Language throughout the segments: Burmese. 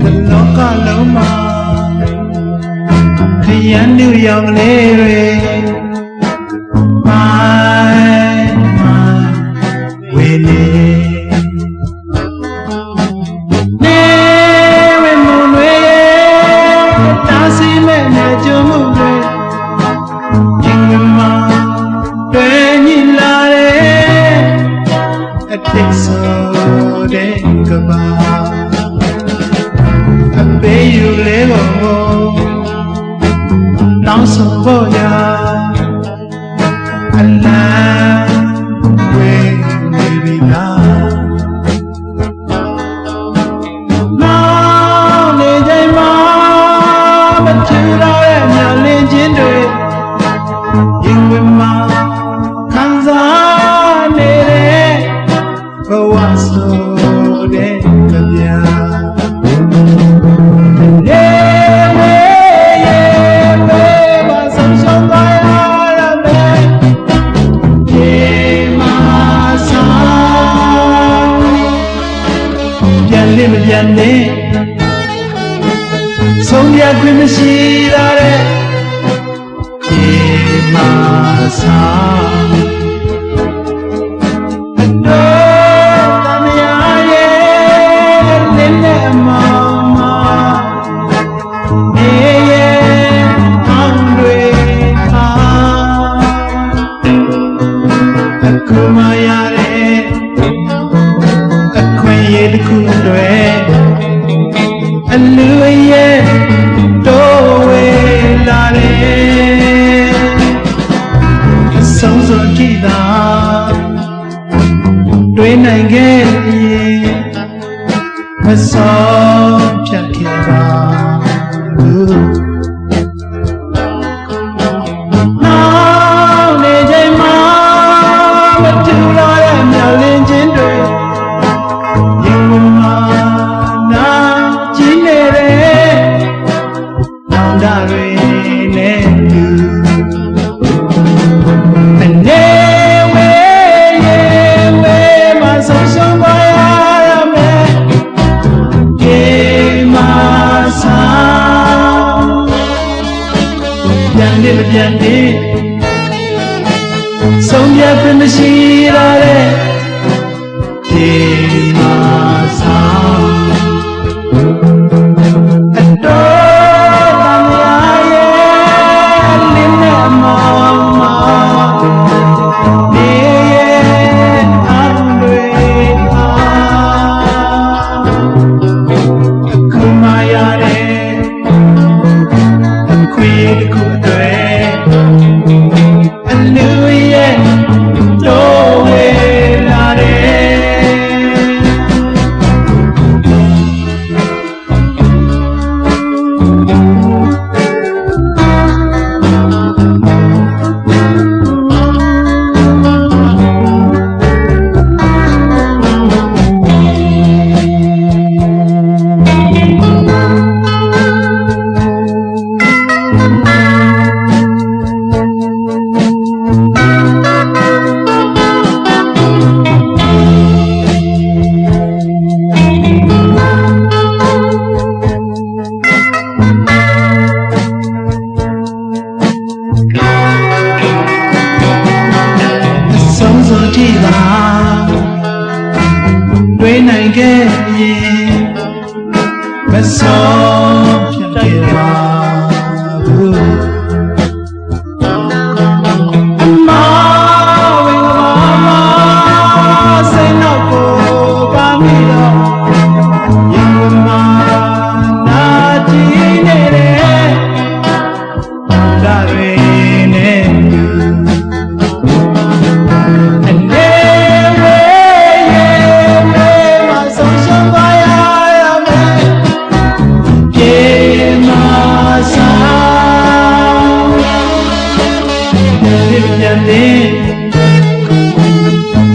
ဒီလောကလုံးမှာခရမ်းလူရောင်လေးတွေ တောင်းဆိုဖို့ ဆုံးရခွင့်မရှိတော့တဲ့ Yeah, my song. အတော်တမယာရဲ့လင်းနဲ့မောင်မောင်နေရဲ့အောင်တွေဟာအခုမှရတဲ့အခွင့်အရေးတစ်ခုတွေအလူ တွေးနိုင်ခဲ့ရင်မစောဖြတ်ခဲ့ပါဘူးမောင်နေချိန်မှာမထူတော့တဲ့မျောလင်းခြင်းတွေရင်ဝင်မှာ မပြန်နေဆုံးဖြတ်ခြင်းမရှိရတဲ့ သာတွေ့နိုင်ခဲ့ရင်မဆုံး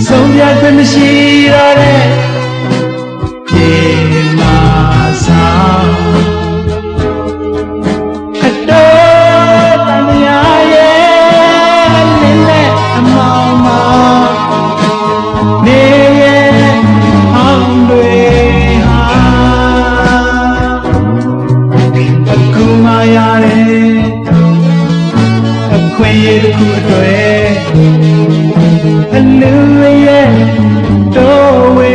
ဆုံးဖြတ်ခွင့်မရှိတော့တဲ့ဒီမှာဆောင်အတော်တန်မြာရဲ့လင်းနဲ့အမောင်မောင်နေရဲ့အောင်တွေဟာအခုမှရတယ်အ ခွင့်ရတစ်ခုအတွေ့အလူရဲ့တော်ဝေ